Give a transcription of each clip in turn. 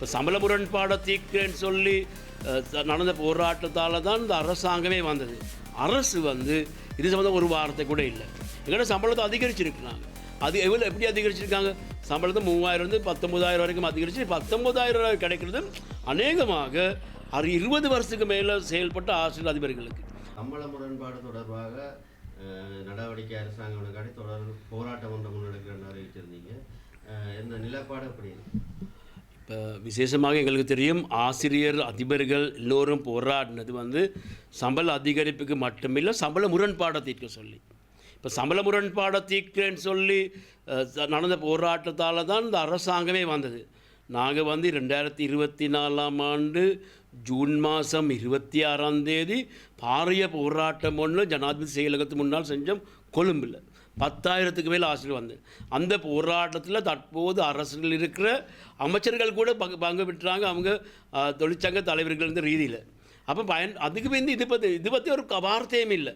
இப்போ சம்பள முரண்பாடை தீர்க்கிறேன்னு சொல்லி த- நடந்த போராட்டத்தால் தான் இந்த அரசாங்கமே வந்தது. அரசு வந்து இது சம்மந்தம் ஒரு வாரத்தை கூட இல்லை. எங்களோட சம்பளத்தை அதிகரிச்சிருக்கிறாங்க. அது எவ்வளோ எப்படி அதிகரிச்சிருக்காங்க? சம்பளத்தை மூவாயிரம் பத்தொம்பதாயிரம் வரைக்கும் அதிகரிச்சு பத்தொம்பதாயிரம் ரூபாய் கிடைக்கிறது அநேகமாக அது இருபது வருஷத்துக்கு மேலே செயல்பட்ட ஆசிரியர் அதிபர்களுக்கு. சம்பள முரண்பாடு தொடர்பாக நடவடிக்கை அரசாங்கம் எடுக்காட்டி தொடர் போராட்டம் ஒன்று முன்னெடுக்கிறேன்னு அறிவிச்சிருந்தீங்க. என்ன நிலப்பாடு அப்படி விசேஷமாக எங்களுக்கு தெரியும் ஆசிரியர் அதிபர்கள் எல்லோரும் போராடினது வந்து சம்பள அதிகரிப்புக்கு மட்டுமில்லை சம்பள முரண்பாடை தீர்க்க சொல்லி. இப்போ சம்பள முரண்பாடை தீர்க்கிறேன்னு சொல்லி நடந்த போராட்டத்தால் தான் இந்த அரசாங்கமே வந்தது. நாங்கள் வந்து ரெண்டாயிரத்தி இருபத்தி நாலாம் ஆண்டு ஜூன் மாதம் இருபத்தி ஆறாம் தேதி பாரிய போராட்டம் ஒன்று ஜனாதிபதி செயலகத்து முன்னால் செஞ்சோம் கொழும்பில். பத்தாயிரத்துக்கு மேல் ஆசிரியர் வந்து. அந்த போராட்டத்தில் தற்போது அரசில் இருக்கிற அமைச்சர்கள் கூட பங்கு பங்கு பெற்றாங்க. அவங்க தொழிற்சங்க தலைவர்கள் இந்த ரீதியில். அப்போ பயன் அதுக்கு வந்து இது பற்றி இது பற்றி ஒரு வார்த்தையும் இல்லை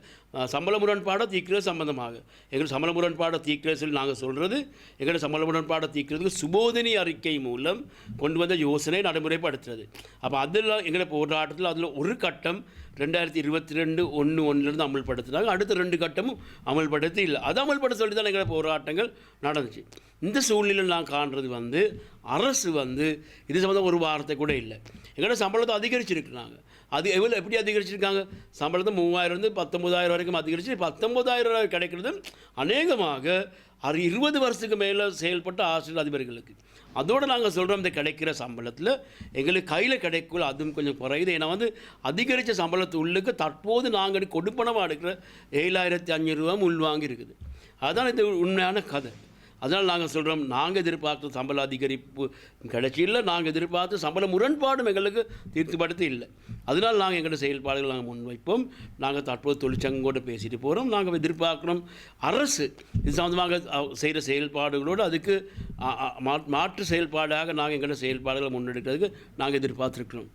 சம்பள முரண்பாடை தீர்க்கிறது சம்பந்தமாக எங்கள் சம்பள முரண்பாடை தீர்க்கிறது சொல்லி நாங்கள் சொல்கிறது எங்களோட சம்பள முரண்பாடை தீர்க்கிறதுக்கு சுபோதினி அறிக்கை மூலம் கொண்டு வந்த யோசனை நடைமுறைப்படுத்துறது அப்போ அதில் எங்களை போராட்டத்தில் அதில் ஒரு கட்டம் ரெண்டாயிரத்தி இருபத்தி ரெண்டு ஒன்று ஒன்றுலேருந்து அமல்படுத்தினாங்க அடுத்த ரெண்டு கட்டமும் அமல்படுத்தி இல்லை அது அமல்படுத்த சொல்லி தான் எங்களை போராட்டங்கள் நடந்துச்சு இந்த சூழ்நிலையில் நான் காண்றது வந்து அரசு வந்து இது சம்மந்தம் ஒரு வார்த்தை கூட இல்லை. எங்களோட சம்பளத்தை அதிகரிச்சிருக்கிறாங்க. அது எவ்வளோ எப்படி அதிகரிச்சிருக்காங்க? சம்பளத்தை மூவாயிரம் இருந்து பத்தொம்பதாயிரம் வரைக்கும் அதிகரிச்சு பத்தொம்பதாயிரம் ரூபாய் கிடைக்கிறது அநேகமாக அது இருபது வருஷத்துக்கு மேலே செயல்பட்ட ஆசிரியர் அதிபர்களுக்கு. அதோடு நாங்கள் சொல்கிறோம் இந்த கிடைக்கிற சம்பளத்தில் எங்களுக்கு கையில் கிடைக்கல அதுவும் கொஞ்சம் குறையுது. ஏன்னா வந்து அதிகரித்த சம்பளத்து உள்ளுக்கு தற்போது நாங்கள் கொடுப்பனமாக எடுக்கிற ஏழாயிரத்தி அஞ்சூறு ரூபா உள்வாங்கி இருக்குது அதுதான் இது உண்மையான கதை. அதனால் நாங்கள் சொல்கிறோம் நாங்கள் எதிர்பார்த்த சம்பள அதிகரிப்பு கிடைச்சியில் நாங்கள் எதிர்பார்த்த சம்பள முரண்பாடும் எங்களுக்கு தீர்த்துப்படுத்தி இல்லை. அதனால் நாங்கள் எங்களோட செயல்பாடுகள் நாங்கள் முன்வைப்போம். நாங்கள் தற்போது தொழிற்சங்கோடு பேசிட்டு போகிறோம் நாங்கள் எதிர்பார்க்குறோம் அரசு இது சம்மந்தமாக செய்கிற செயல்பாடுகளோடு அதுக்கு மாற்று செயல்பாடாக நாங்கள் எங்களோட செயல்பாடுகளை முன்னெடுக்கிறதுக்கு நாங்கள் எதிர்பார்த்துருக்கிறோம்.